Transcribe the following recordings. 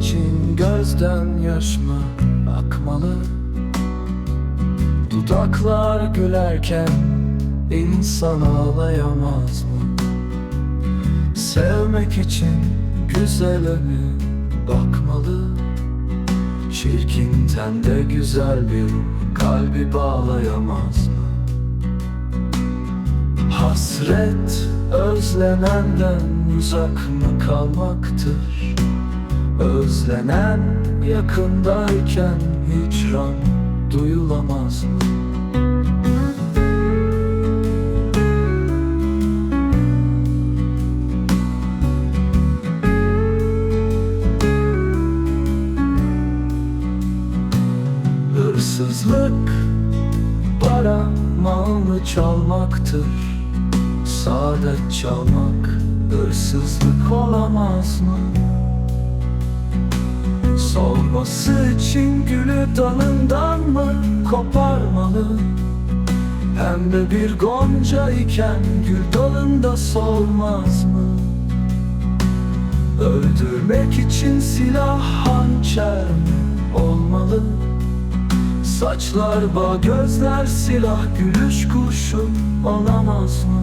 gözlerden yaş mı akmalı Dudaklar gülerken insan ağlayamaz mı? Sevmek için güzele mi bakmalı Çirkin tende güzel bir kalbi bağlayamaz mı? Hasret özlenenden uzak mı kalmaktır? Özlenen yakındayken hicran duyulamaz? Hırsızlık para malını çalmaktır Saadet çalmak hırsızlık olamaz mı? Solması için gülü dalından mı koparmalı? Pembe bir gonca iken gül dalında solmaz mı? Öldürmek için silah hançer olmalı? Saçlar bağ gözler silah gülüş kurşun olamaz mı?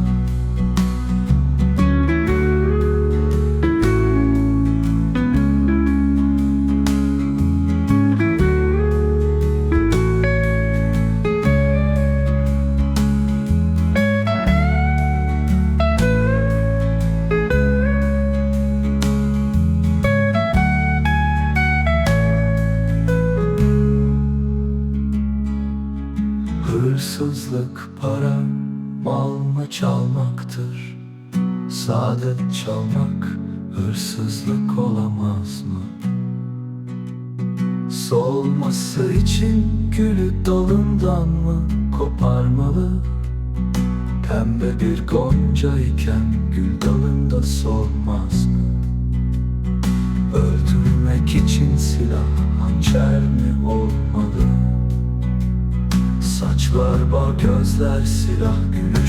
Hırsızlık para mal mı çalmaktır Saadet çalmak hırsızlık olamaz mı? Solması için gülü dalından mı koparmalı? Pembe bir gonca iken gül dalında solmaz mı? Öldürmek için silah hançer mi olmalı? Saçlar bağ gözler silah gülüş